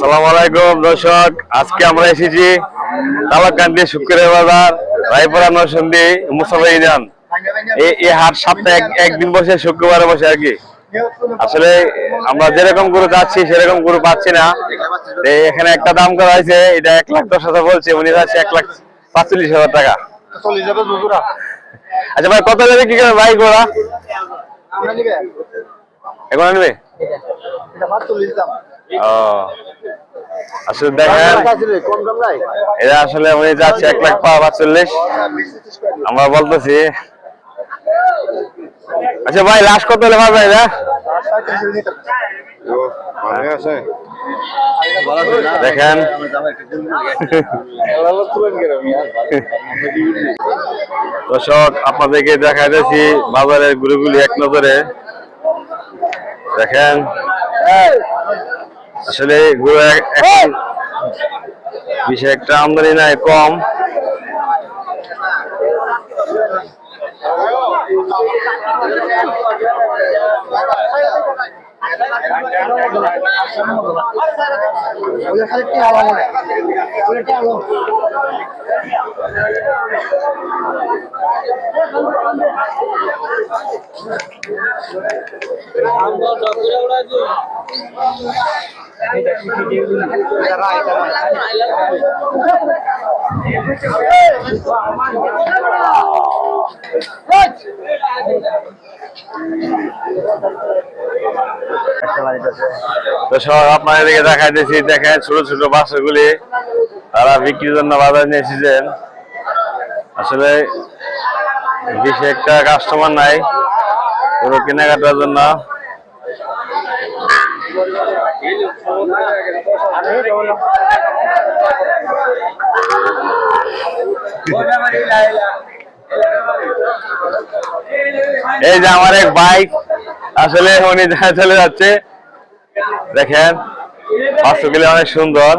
সালাম আলাইকুম দর্শক। আজকে আমরা এসেছি শুক্রের বাজার রায়পুরা নরসন্দি মুসাফা ইউনিয়ন। এই এই হাট সপ্তাহে একদিন বসে শুক্রবারে বসে আর কি। আসলে আমরা যেরকম গরু যাচ্ছি সেরকম গরু পাচ্ছি না। এখানে একটা দাম করা হয়েছে এটা এক লাখ দশ হাজার বলছে উনি যাচ্ছে এক লাখ পাঁচচল্লিশ হাজার টাকা। আচ্ছা ভাই কত যাবে কি করে ভাই গোড়া এখন আনবে ও। আসলে দেখেন এটা আসলে উনি যাচ্ছে এক লাখ পাঁচচল্লিশ আমরা বলতেছি। আচ্ছা ভাই লাস্ট কত হলে পারবে এটা? দেখেন। দর্শক, আপনাদেরকে দেখা যাচ্ছি বাজারের গুলিগুলি এক নজরে। দেখেন। আসলে বিশেষ একটা আমদানি নাই কম। দর্শক আপনাদেরকে দেখাইতেছি দেখেন ছোট ছোট বাচ্চাগুলি তারা বিক্রির জন্য বাজার নিয়ে এসেছেন। আসলে বেশি একটা কাস্টমার নাই, পুরো কেনাকাটার জন্য। এই যে আমার এক বাইক আসলে উনি চলে যাচ্ছে, দেখেন অনেক সুন্দর।